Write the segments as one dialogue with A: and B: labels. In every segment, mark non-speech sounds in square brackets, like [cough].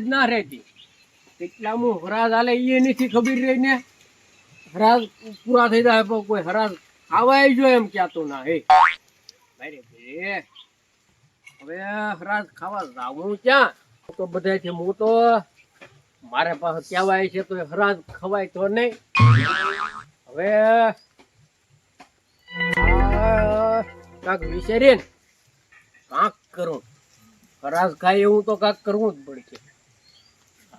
A: જ ના હવે હરાજ ખાવા જાવું ક્યાં? તો બધાથી હું તો મારે પાસે કહેવાય છે તો હરાજ ખવાય તો નહીં. હવે આ વિચારીએ ને કાંક કરો. હરાજ ખાય એવું તો કાંક કરવું જ પડશે.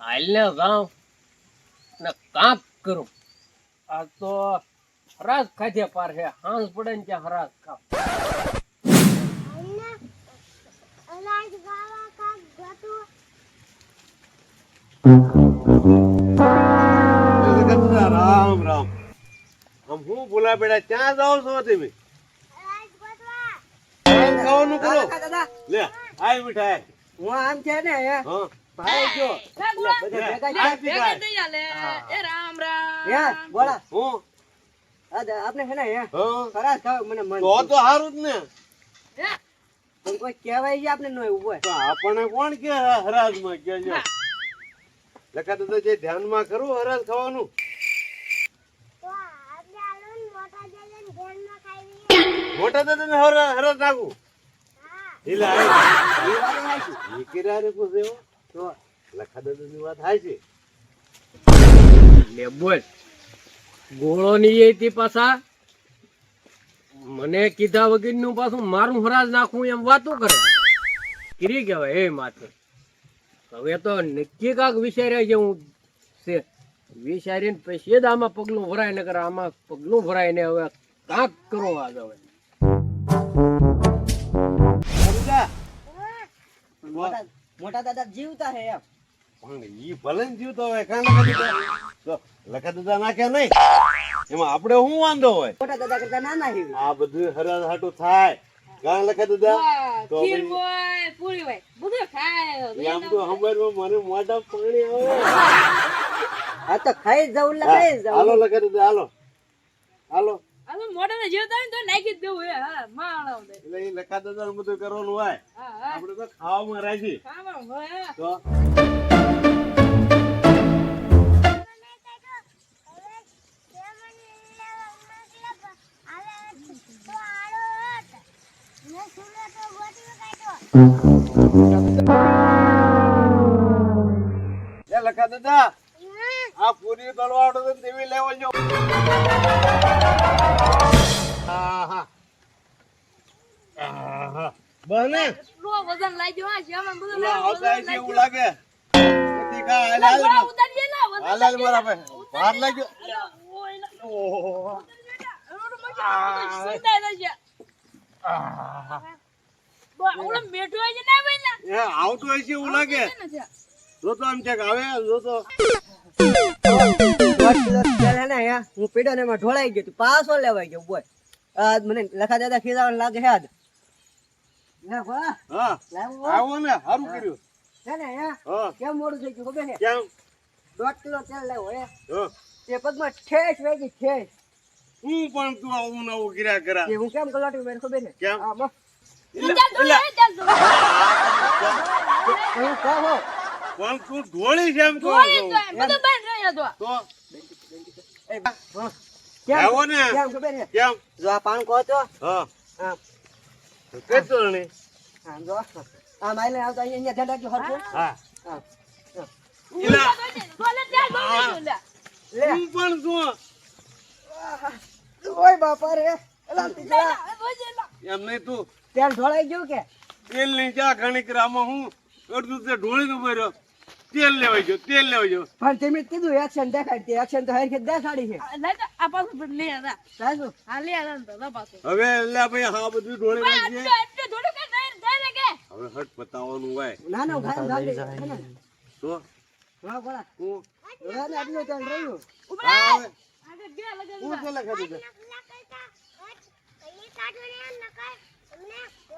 A: હાલને જાઉં ને કાંક કરો. આ તો હરાજ ખાધે પાર છે હાંસ પડે ને ત્યાં હરાજ ખાવ.
B: રામ રામ. હું ભૂલા બેડા ક્યાં જાઓ છો તમે ખાવાનું કરો. લે આય મીઠાઈ.
C: હું આમ છે ને હે? ભાઈ જો. ભેગા
B: રામ મીઠાઈ.
C: હે. બોલા.
B: હું?
C: આ આપણે છે ને હે?
B: હા.
C: ખાવ મને મન
B: તો તો હારું જ ને.
C: પણ કોઈ કહેવાય છે આપણે નો ઊભો
B: તો આપણને કોણ કે હરાજમાં કે જો લખા તો જે ધ્યાનમાં કરું હરાજ ખાવાનું. મોટા દાદા ને હરાજ નાખું
A: ગોળો ની પાછા મને કીધા વગરનું પાછું મારું હરાજ નાખું એમ વાતો કરે. કીરી કેવાય એ માથે. હવે તો નક્કી કાંક વિચાર્યા જેવું છે. વિચારીને પછી જ આમાં પગલું ભરાય નકર આમાં પગલું ભરાય ને હવે કાંક કરો આજ હવે.
C: મોટા મોટા દાદા જીવતા હે એમ.
B: પણ ઈ ભલે જીવતો હોય લખા તો લખા દીધા નાખ્યા નહીં? એમાં આપણે શું વાંધો હોય?
C: મોટા દાદા કરતા નાના હે
B: આ બધું હરાજ હાટું થાય. કાં લખા દાદા? તો પછી એ આમ તો હંભારમાં મને મોઢા પાણી આવે.
C: આ તો ખાઈ જ જવું. હાલો લખા દાદા
B: હાલો. હાલો.
C: જવું
B: લખા દીધા હાલો હાલો એટલે એ લખા દાદા ને બધું કરવાનું હોય. આપણે તો ખાવામાં રાખી તો એ લખા દાદા આ પૂરી તળવાડો બને. હશે એવું લાગે. નથી કા હાલ હાલ હાલ હાલ મારા ભાઈ ભાર લાગ્યો. ઓહો. આહા. એ આવતું હશે એવું લાગે. જો. તો આમ ચેક આવે જો તો
C: દોઢ કિલો તેલ હે હું પીડ્યો ને એમાં ઢોળાઈ ગયો પાછો લેવાઈ ગયો બોય મને લખા દાદા ખીજાવાનું લાગે હે આજ. હે. ભલા
B: હા.
C: લાવો
B: આવો ને સારું કર્યું.
C: છે ને હે. કેમ મોડું થઈ ગયું ખબર છે?
B: કેમ?
C: દોઢ કિલો તેલ લેવો હે. તે પગમાં ઠેસ વાગી ઠેસ
B: હું પણ તું આવું નવું ગિરા કરા.
C: કે હું કેમ કલાટી ખબર છે?
B: કેમ?
C: બસ.
B: પણ તું ઢોળી છે એમ કહું તો.
C: કેમ?
B: ને.
C: કેમ ખબર છે?
B: કેમ?
C: જો આ પાણ કહો તો
B: હા.
C: હા.
B: કેતો નહીં
C: હા જો. આ માઇલે આવતા અહીંયા ધ્યાન રાખજો હરખું.
B: હા.
C: હા.
B: એટલે
C: લે.
B: હું પણ છું
C: ઓય બાપા રે. એલા તીજડા
B: એમ નહીં તું.
C: તેલ ઢોળાઈ ગયું કે?
B: તેલની ચા ઘણી આમાં હું અડધું તે ઢોળી નું ભર્યો તેલ લેવાઈ જો તેલ લેવાઈ જો
C: પણ તમે કીધું એક્શન દેખાડ તે એક્શન તો હરખે દેખાડી છે. સાચું
B: હવે એટલે ભાઈ હા બધું ઢોળી નાખીએ હવે હટ પતાવવાનું હોય.
C: ના ના ભાઈ ગાડી
B: તો?
C: હા બોલા.
B: હું?
C: હવે ને આટલું તેલ રહ્યું.
B: હવે. હવે
C: ગયું
B: રોજ આમાં સીઆઈજી થોડુંક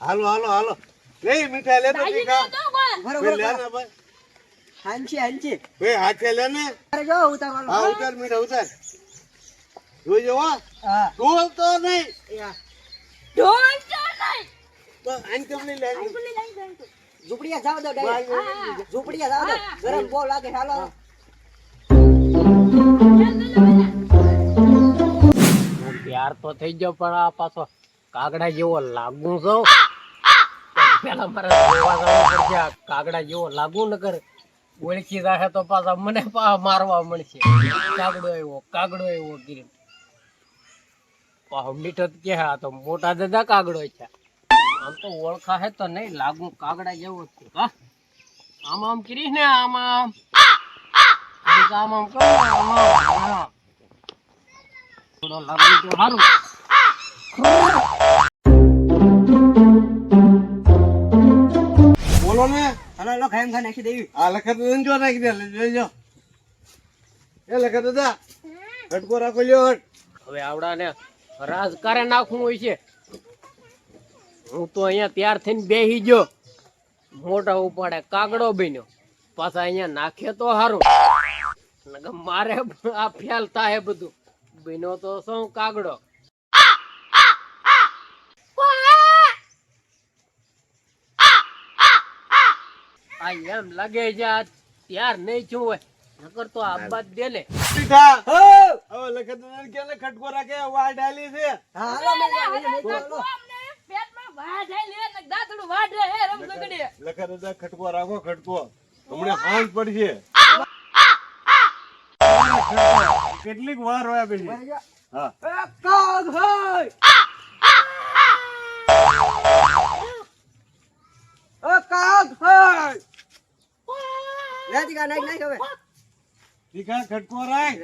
B: હાલો હાલો હાલો. નહીં મીઠાઈ લેતો તીખા
C: બરોબર
B: લે ને ભાઈ.
C: હાંચી હાંચી.
B: ભાઈ હાથે લે ને.
C: અરે જો ઉતાવળ
B: હા ઉતાર મીઠા ઉતાર. જોઈ જો
C: હા.
B: ઢોલ તો નહીં.
C: ઢોલ
B: તો આંચમની લે
C: ઝૂંપડીયા જાવ દો ડાયરેક્ટ. ઝૂંપડીયા જાવ દો. ગરમ બહુ લાગે હાલો.
A: ત્યાર તો થઈ ગયો પણ આ પાછો કાગડા જેવો લાગુ છું. પેલા મારે કાગડા જેવો લાગુ ન કરે ઓળખી રાખે તો પાછા મને મારવા મળશે. કાગડો આવ્યો કાગડો કરીને પાછો મીઠો કે હા તો મોટા દાદા કાગડો છે. આમ તો ઓળખા હે તો નહીં લાગુ કાગડા જેવો જ છું, હા? આમ આમ કરીશ ને આમ આમ. આમ આમ કરું આમ થોડો લાગુ તો સારું
B: ને
C: હાલો લો ખા નાખી દેવી.
B: આ લખત જો નાખી દે જોઈજો એ લખત દાદા ઘટકો રાખો લ્યો
A: હવે આવડાને રાજકારે નાખવું હોય છે. હું તો અહીંયા ત્યાર થઈને બેસી ગયો. મોટા ઉપાડે કાગડો બન્યો. પાછા અહીંયા નાખે તો સારું મારે આ ફેલ થાય બધું. બન્યો તો શું કાગડો? આ એમ લાગે છે આ ત્યાર નહીં છું હોય. નકર તો આબાદ દે ને
B: સીધા?
C: હો!
B: હવે લખત કે લે ખટકો રાખે વાળ ડાલી છે.
C: હા. હાલો હે રમ હાલો
B: લખત ખટકો રાખો ખટકો. હમણાં હાંજ પડશે. કેટલીક વાર હોય પછી હા.
C: કાગ હોય. કાગ હોય. લે દીકા નાખ નાખ હવે.
B: તીખા ખટકો રાખ.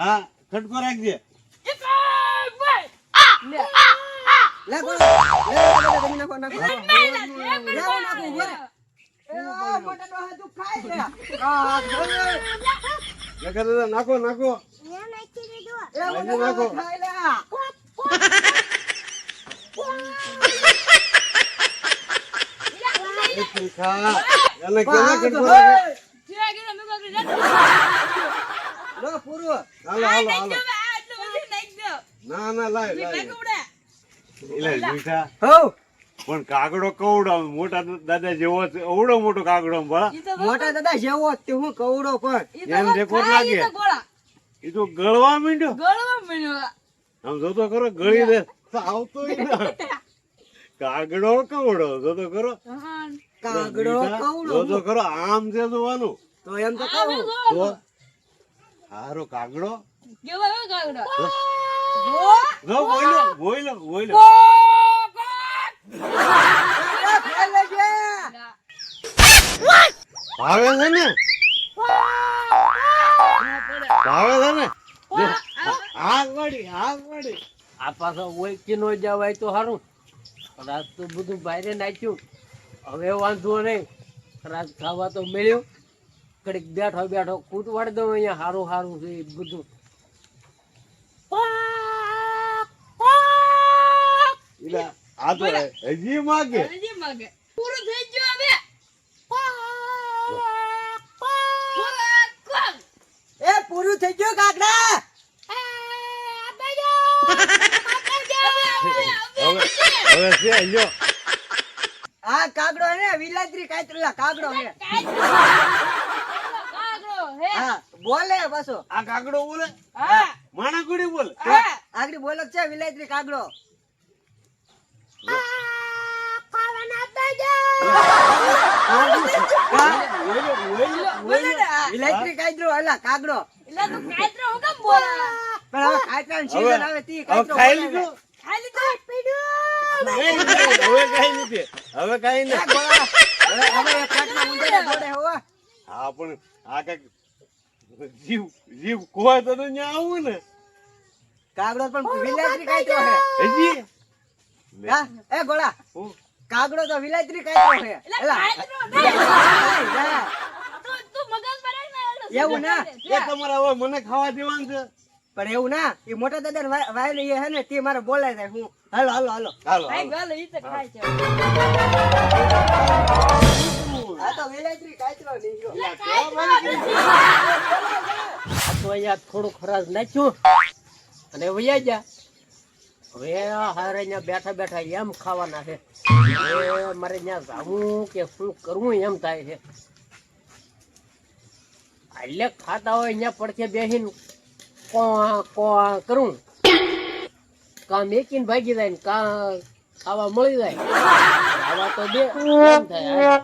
B: હા ખટકો
C: લે. લે લે નાખો નાખો. લે હું નાખું બોલે. એ મોટા ડોહા તું ખાઈ લે હોય
B: નાખો નાખો.
C: એ
B: આજે
C: મોટા
B: નાખો.
C: ડોહા ખાઈ લે
B: એ કે
C: કાગ
B: ખટકો
C: હોય લો પૂરું
B: હાલો હાલો હાલો. ના ના લાય લાય. મીઠા.
C: હો
B: પણ કાગડો કવડો? મોટા દાદા જેવો છે અવડો મોટો કાગડો ભલા.
C: મોટા દાદા જેવો તે હું કવડો પણ.
B: એમ રેકોર્ડ લાગે. એ તો ગળવા માંડ્યો. આમ જોતો કરો ગળી દે. આવતો કાગડો કવડો જોતો કરો
C: કાગડો કવડો
B: જોતો કરો આમ છે જોવાનું.
C: તો એમ તો કહું.
B: તો? હારો કાગડો? જો બોલો બોલો બોલો. ભાવે છે ને? ભાવે છે ને? આગ વળી આગ વળી
A: આ પાછો ઓળખી નો જવાય તો સારું કદાચ તો બધું બહાર નાખ્યું. હવે વાંધો નહીં. ખરાશ ખાવા તો મળ્યું. કડીક બેઠો બેઠો કૂટ વાળી દઉં અહીંયા. સારું સારું છે બધું.
B: આ તો હજી માગે.
D: પૂરું થઈ ગયું હવે.
C: એ પૂરું થઈ ગયું કાકડા [laughs]
B: હવે હવે છે જો.
C: આ કાગડો હે વિલાદ્રી કાતરેલા કાગડો હે. હા બોલે પાછો.
B: આ કાગડો બોલે? હા. માણાકુડી બોલે?
C: આગળ બોલે છે વિલાદ્રી કાગડો.
B: બોલો બોલો
C: વિલાયતી કાતરો અલા કાગડો.
D: એટલે તો કાતરો હું કેમ બોલ
C: પણ હવે કાતરાની season આવે તી
B: હવે ખાઈ લીધું?
D: ખાઈ લીધું?
B: હવે કઈ નથી હવે કઈ
C: ને.
B: નથી
C: બોલા. હવે હવે એક કાટના ઉંદરને દોડે હો
B: હા પણ આ કંઈક જીવ જીવ કોઈ તો આવું ને.
C: કાગડો પણ વિલાયતી કાયતો હે.
B: હજી?
C: એ ગોળા. કાગડો તો વિલાયતી કાયતો હે. એલા
D: નહીં.
C: એવું ના.
B: એ તમારા હવે મને ખાવા દેવાનું છે.
C: પણ એવું ના એ મોટા દાદા વાય એ હે ને તે મારે બોલાય જાય હું હાલો હાલો હાલો.
B: હાલો હાલો.
D: ઈ તો ખાય છે.
C: આ તો વિલાયતી કાયતો નીકળ્યો.
A: તો અહીંયા થોડુંક ખરાબ નાખ્યું. અને વૈયા ગયા. હવે હારે અહીંયા બેઠા બેઠા એમ ખાવાના છે. મારે ત્યાં જાવું કે શું કરવું એમ થાય છે. એટલે ખાતા હોય અહીંયા પડખે બેસીને કરું? કાં મેકીને ભાગી જાય ને કાં ખાવા મળી જાય? ખાવા તો એમ થાય.